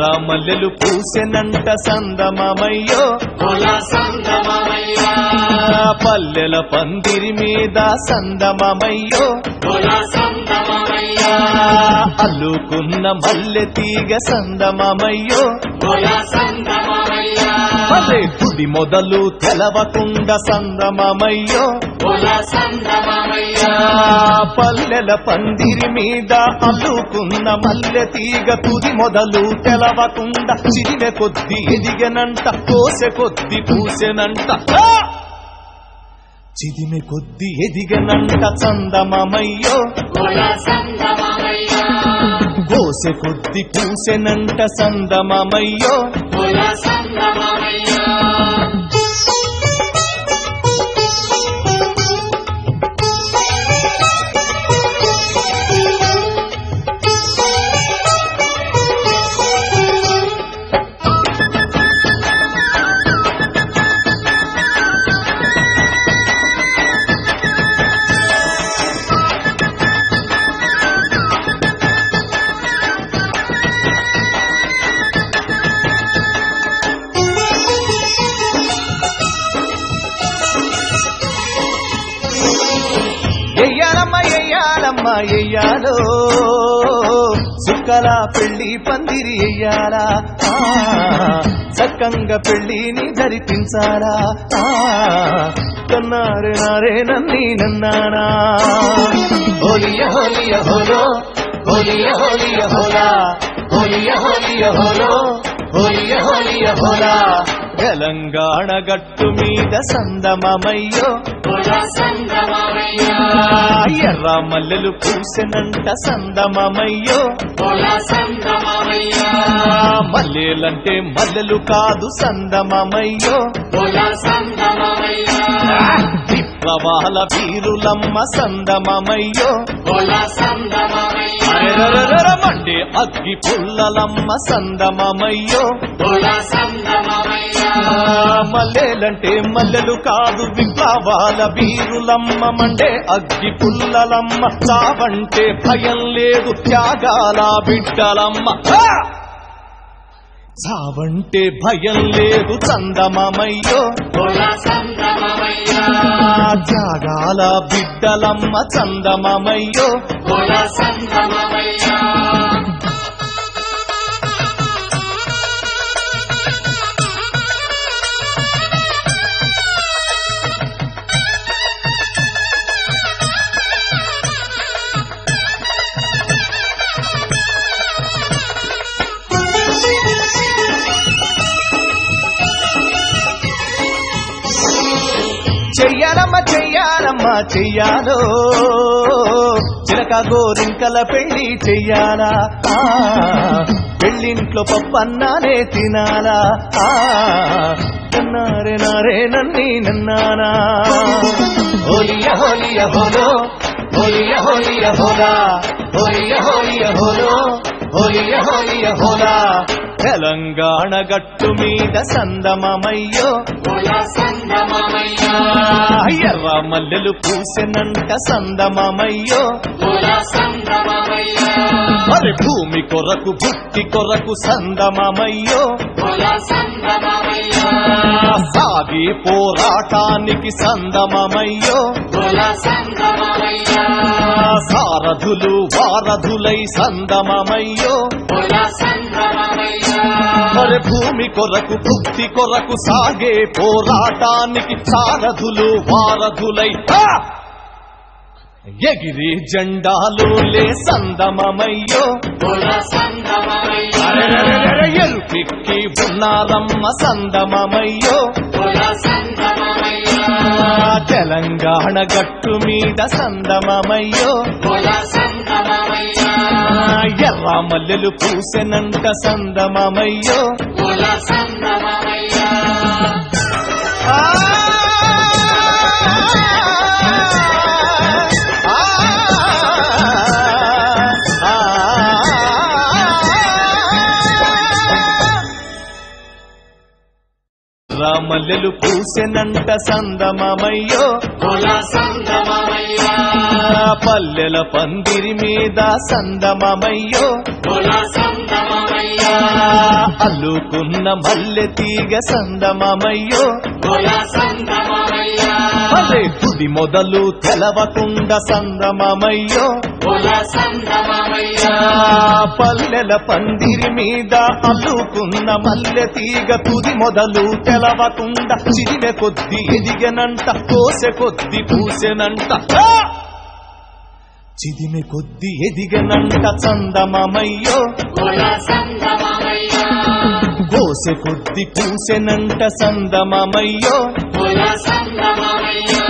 ఎర్ర మల్లెలు పూసెనంట సందమమయ్యో. సంగమమయ్య పల్లెల పందిరి మీద సందమమయ్యో. సంగమమయ్య అల్లుకున్న మల్లె తీగ సందమమయ్యో. సంగమమయ్య అదే తుది మొదలు తెలవకుండా సందమమయ్యో. పల్లెల పందిరి మీద అల్లుకున్న మల్లె తీగ తుది మొదలు తెలవకుండా చిరిమె కొద్ది ఎదిగనంట కోసె కొద్ది పూసెనంట! చిదిమె కొద్ది ఎదిగనంట సంగమమయ్య కోసె కొద్ది పూసెనంట సందమమయ్యో కుల సుక్కల పెళ్ళి పందిరి అయ్యారా ఆ, చక్కంగా పెళ్ళిని జరిపించాలా కన్నారే నారే నన్ని నన్నానా? హోలియ హోలియ హోలో హోలియ హోలియ హోలా హోలియ హోలియ హోలో. హోలియ హోలియ హోలా. తెలంగాణ గట్టు మీద సందమమయ్యో. ఎర్ర మల్లెలు పూసెనంట సందమమయ్యో. కుల సంగమమయ్య మల్లెలంటే మల్లెలు కాదు సందమమయ్యో. విప్లవాల వీరులమ్మ సందమమయ్యో. అగ్గి పుల్లలమ్మ సందమమయ్యో. సంగమమయ్య మల్లెలంటే మల్లెలు కాదు విప్లవాల వీరులమ్మ మండే అగ్గి పుల్లలమ్మ. చావంటే భయం లేదు త్యాగాల బిడ్డలమ్మ! చావంటే భయం లేదు చందమమయ్యో. త్యాగాల బిడ్డలమ్మ చందమమయ్యో. చెయ్యాలమ్మ చెయ్యాలమ్మ చెయ్యాలో. చిలక గోరింకల పెళ్ళి చెయ్యాలా? ఆ, పెళ్ళింట్లో పప్పన్నానే తినాలా? నన్నారే నారే నన్ని నన్నానా? హోలియ హోలియ హోలో. హోలియ హోలియ హోలా. హోలియ హోలియ హోలో. హోలియ హోలియ హోలా. తెలంగాణ గట్టు మీద సందమమయ్యో. ఎర్ర మల్లెలు పూసెనంట సందమమయ్యో. మరి భూమి కొరకు భుక్తి కొరకు సందమమయ్యో. సాగి పోరాటానికి సందమమయ్యో. సారథులు వారధులై సందమమయ్యో. అరే భూమి కొరకు భుక్తి కొరకు సాగే పోరాటానికి సారథులు వారధులై. ఎగిరి జెండాలు లే సందమమయ్యో. ఎరుపిక్కి ఉన్నారమ్మ సందమమయ్యో. తెలంగాణ గట్టు మీద సందమమయ్యో. ఎర్ర మల్లెలు పూసెనంట సందమమయ్యో. మల్లెలు సంగమమయ్య పూసెనంట సందమమయ్యో. కుల పల్లెల పందిరి మీద సందమమయ్యో. సంగమమయ్య అల్లుకున్న మల్లె తీగ సందమామయ్యో. సంగమమయ్యా అరే తుది మొదలు తెలవకుండా సందమామయ్యో. పల్లెల పందిరి మీద అల్లుకున్న మల్లె తీగ తుది మొదలు తెలవకుండా చిరిమె కొద్ది ఎదిగనంట కోసె కొద్ది పూసెనంట! చిదిమె కొద్ది ఎదిగనంట చందమామయ్యో. సంగమమయ్యా కోసె కొద్ది పూసెనంట సందమామయ్యో కుల సంగమమయ్యా